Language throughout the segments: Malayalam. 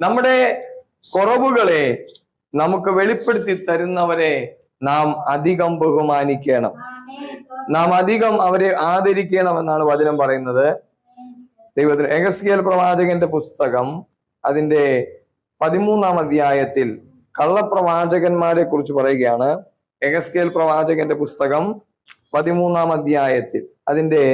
നമ്മുടെ കുറവുകളെ നമുക്ക് വെളിപ്പെടുത്തി തരുന്നവരെ നാം അധികം ബഹുമാനിക്കണം. നാം അധികം അവരെ ആദരിക്കണം എന്നാണ് വചനം പറയുന്നത്. ദൈവത്തിന് എഗസ്കിയൽ പ്രവാചകന്റെ പുസ്തകം അതിന്റെ പതിമൂന്നാം അധ്യായത്തിൽ കള്ളപ്രവാചകന്മാരെ കുറിച്ച് പറയുകയാണ്. എഗസ്കേൽ പ്രവാചകന്റെ പുസ്തകം പതിമൂന്നാം അധ്യായത്തിൽ അതിന്റെ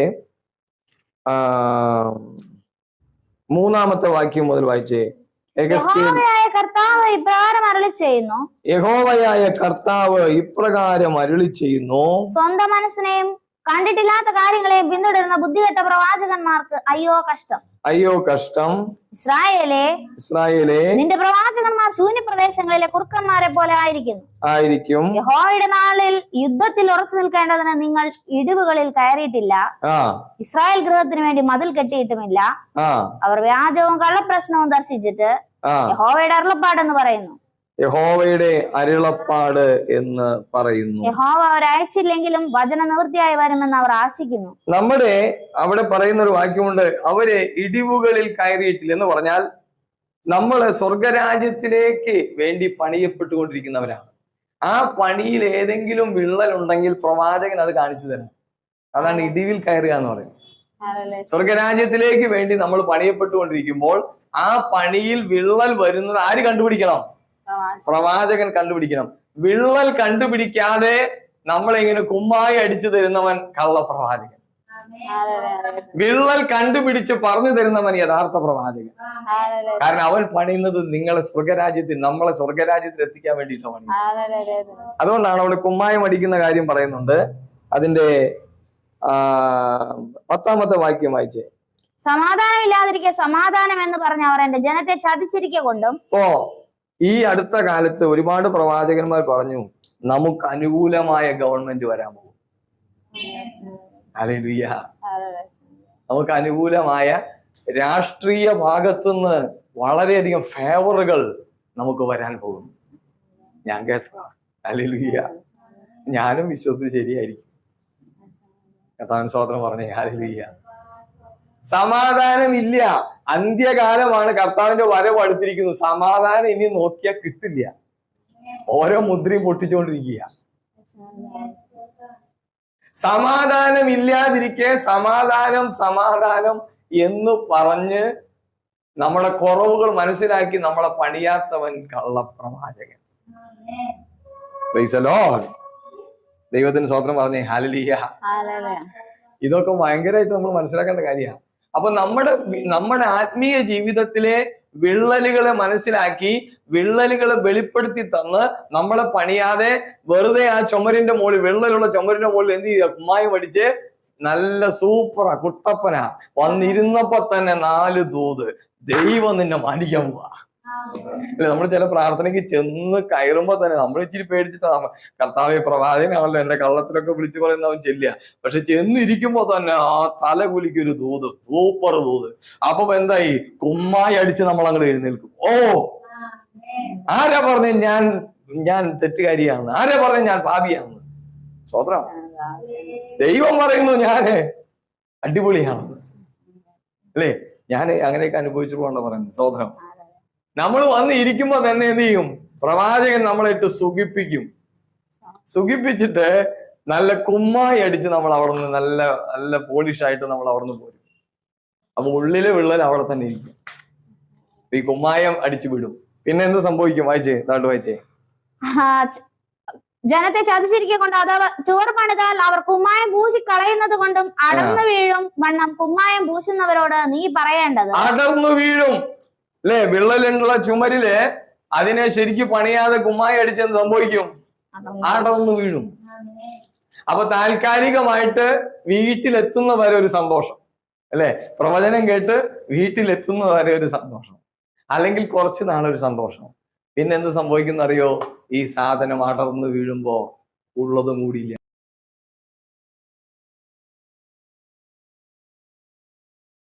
മൂന്നാമത്തെ വാക്യം മുതൽ വായിച്ചേ. യഹോവയായ കർത്താവ് ഇപ്രകാരം അരുളി ചെയ്യുന്നു യഹോവയായ കർത്താവ് ഇപ്രകാരം അരുളി ചെയ്യുന്നു സ്വന്തം മനസ്സിനെയും കണ്ടിട്ടില്ലാത്ത കാര്യങ്ങളെ പിന്തുടരുന്ന ബുദ്ധികെട്ട പ്രവാചകന്മാർക്ക് അയ്യോ കഷ്ടം. അയ്യോ കഷ്ടം. ഇസ്രായേലെ ഇസ്രായേലെ. നിന്റെ പ്രവാചകന്മാർ ശൂന്യപ്രദേശങ്ങളിലെ കുറുക്കന്മാരെ പോലെ ആയിരിക്കുന്നു. ആയിരിക്കും. യഹോയുടെ നാളിൽ യുദ്ധത്തിൽ ഉറച്ചു നിൽക്കേണ്ടതിന് നിങ്ങൾ ഇടിവുകളിൽ കയറിയിട്ടില്ല. ഇസ്രായേൽ ഗൃഹത്തിന് വേണ്ടി മതിൽ കെട്ടിയിട്ടുമില്ല. അവർ വ്യാജവും കള്ളപ്രശ്നവും ദർശിച്ചിട്ട് യഹോവയുടെ അരുളപ്പാടെന്ന് പറയുന്നു. യഹോവയുടെ അരുളപ്പാട് എന്ന് പറയുന്നു. യഹോവ അവരയച്ചില്ലെങ്കിലും വചന നിവൃത്തിയായി വരുമെന്ന് അവർ ആശിക്കുന്നു. നമ്മുടെ അവിടെ പറയുന്ന ഒരു വാക്യമുണ്ട് അവരെ ഇടിവുകളിൽ കയറിയിട്ടില്ല എന്ന് പറഞ്ഞാൽ നമ്മൾ സ്വർഗരാജ്യത്തിലേക്ക് വേണ്ടി പണിയപ്പെട്ടുകൊണ്ടിരിക്കുന്നവരാണ്. ആ പണിയിൽ ഏതെങ്കിലും വിള്ളൽ ഉണ്ടെങ്കിൽ പ്രവാചകൻ അത് കാണിച്ചു തരണം അതാണ് ഇടിവിൽ കയറുക എന്ന് പറയുന്നത്. സ്വർഗരാജ്യത്തിലേക്ക് വേണ്ടി നമ്മൾ പണിയപ്പെട്ടുകൊണ്ടിരിക്കുമ്പോൾ ആ പണിയിൽ വിള്ളൽ വരുന്നത് ആര് കണ്ടുപിടിക്കണം? പ്രവാചകൻ. കണ്ടുപിടിക്കണം. വിള്ളൽ കണ്ടുപിടിക്കാതെ നമ്മളിങ്ങനെ കുമ്മായി അടിച്ചു തരുന്നവൻ കള്ളപ്രവാചകൻ വിള്ളൽ കണ്ടുപിടിച്ച് പറഞ്ഞു തരുന്നവൻ യഥാർത്ഥ പ്രവാചകൻ. കാരണം അവൻ പണിയുന്നത് നിങ്ങളെ സ്വർഗരാജ്യത്തിൽ നമ്മളെ സ്വർഗരാജ്യത്തിൽ എത്തിക്കാൻ വേണ്ടിയിട്ടാണ് പണി അതുകൊണ്ടാണ് അവിടെ കുമ്മായം അടിക്കുന്ന കാര്യം പറയുന്നുണ്ട്. അതിന്റെ ആ പത്താമത്തെ വാക്യം വായിച്ചേ. സമാധാനം ഇല്ലാതിരിക്കെ സമാധാനം എന്ന് പറഞ്ഞ അവർ എന്റെ ജനത്തെ ചതിച്ചിരിക്കെ ഓ ഈ അടുത്ത കാലത്ത് ഒരുപാട് പ്രവാചകന്മാർ പറഞ്ഞു നമുക്ക് അനുകൂലമായ ഗവൺമെന്റ് വരാൻ പോകും. ഹല്ലേലൂയ. നമുക്ക് അനുകൂലമായ രാഷ്ട്രീയ ഭാഗത്തുനിന്ന് വളരെയധികം ഫേവറുകൾ നമുക്ക് വരാൻ പോകും. ഞാൻ കേട്ടതാ. ഹല്ലേലൂയ. ഞാനും വിശ്വസിച്ച് ശരിയായിരിക്കും. കഥാൻ സ്വാതന്ത്ര്യം പറഞ്ഞ ഹല്ലേലൂയ. സമാധാനമില്ല. അന്ത്യകാലമാണ് കർത്താവിന്റെ വരവ് അടുത്തിരിക്കുന്നത്. സമാധാനം ഇനി നോക്കിയാൽ കിട്ടില്ല. ഓരോ മുദ്രയും പൊട്ടിച്ചുകൊണ്ടിരിക്കുക സമാധാനം ഇല്ലാതിരിക്കെ സമാധാനം സമാധാനം എന്ന് പറഞ്ഞ് നമ്മുടെ കുറവുകൾ മനസ്സിലാക്കി നമ്മളെ പണിയാത്തവൻ കള്ളപ്രവാചകൻ. Lord. ദൈവത്തിന് സ്വാത്രം പറഞ്ഞേ. ഹാലലിയ ഇതൊക്കെ ഭയങ്കരമായിട്ട് നമ്മൾ മനസ്സിലാക്കേണ്ട കാര്യമാണ്. അപ്പൊ നമ്മുടെ നമ്മുടെ ആത്മീയ ജീവിതത്തിലെ വിള്ളലുകളെ മനസ്സിലാക്കി വിള്ളലുകളെ വെളിപ്പെടുത്തി തന്ന് നമ്മളെ പണിയാതെ വെറുതെ ആ ചുമരിന്റെ മുകളിൽ വിള്ളലുള്ള ചുമരിന്റെ മുകളിൽ എന്ത് ചെയ്യുക? കുമ്മായം അടിച്ച് നല്ല സൂപ്പറാ കുട്ടപ്പന. വന്നിരുന്നപ്പോ തന്നെ നാല് ദൂത്. ദൈവം നിന്നെ മാനിക്കാൻ പോവാ. അല്ലെ നമ്മൾ ചില പ്രാർത്ഥനയ്ക്ക് ചെന്ന് കയറുമ്പോ തന്നെ നമ്മൾ ഇച്ചിരി പേടിച്ചിട്ടാണ് കർത്താവ് പ്രവാചകനാണല്ലോ എന്റെ കള്ളത്തിലൊക്കെ വിളിച്ചു പറയുന്ന അവൻ ചെല്ലുക പക്ഷെ ചെന്നിരിക്കുമ്പോ തന്നെ ആ തല കുലിക്കൊരു ദൂത് സൂപ്പർ ദൂത്. അപ്പൊ എന്തായി? കുമ്മായി അടിച്ച് നമ്മൾ അങ്ങോട്ട് എഴുന്നേൽക്കും. ഓ! ആരാ പറഞ്ഞ ഞാൻ ഞാൻ തെറ്റുകാരിയാണ്? ആരാ പറഞ്ഞ ഞാൻ പാപിയാണ്? സ്വത്രം ദൈവം പറയുന്നു ഞാൻ അടിപൊളിയാണ്. അല്ലേ? ഞാൻ അങ്ങനെയൊക്കെ അനുഭവിച്ചിട്ടുണ്ടോ പറയുന്നത്. സോദരം നമ്മൾ വന്ന് ഇരിക്കുമ്പോ തന്നെ എന്ത് ചെയ്യും? പ്രവാചകൻ നമ്മളെ ഇട്ട് സുഖിപ്പിക്കും. സുഖിപ്പിച്ചിട്ട് നല്ല കുമ്മായി അടിച്ച് നമ്മൾ അവിടെ നിന്ന് നല്ല നല്ല പോളിഷ് ആയിട്ട് നമ്മൾ അവിടെ നിന്ന് പോരും. അപ്പൊ ഉള്ളിലെ വിള്ളൽ അവിടെ തന്നെ ഇരിക്കും. ഈ കുമ്മായം അടിച്ചു വിടും. പിന്നെ എന്ത് സംഭവിക്കും വായിച്ചേ? താണ്ട് വായിച്ചേ. ജനത്തെ ചതിച്ചിരിക്കെ കൊണ്ട്? അഥവാ ചോറ് പണിതാൽ അവർ കുമ്മായം പൂശി കളയുന്നത് കൊണ്ടും അടർന്നു വീഴും വണ്ണം കുമ്മായം പൂശുന്നവരോട് നീ പറയേണ്ടത്? അടർന്നു വീഴും. അല്ലേ വിള്ളലുള്ള ചുമരിൽ. അതിനെ ശരിക്ക് പണിയാതെ കുമ്മായി അടിച്ചെന്ന് സംഭവിക്കും? ആടൊന്ന് വീഴും. അപ്പൊ താൽക്കാലികമായിട്ട് വീട്ടിലെത്തുന്ന വരെ ഒരു സന്തോഷം. അല്ലെ? പ്രവചനം കേട്ട് വീട്ടിലെത്തുന്ന വരെ ഒരു സന്തോഷം. അല്ലെങ്കിൽ കുറച്ച് നാളൊരു സന്തോഷം. പിന്നെ എന്ത് സംഭവിക്കുന്ന അറിയോ ഈ സാധനം അടർന്നു വീഴുമ്പോ ഉള്ളതും കൂടിയില്ല.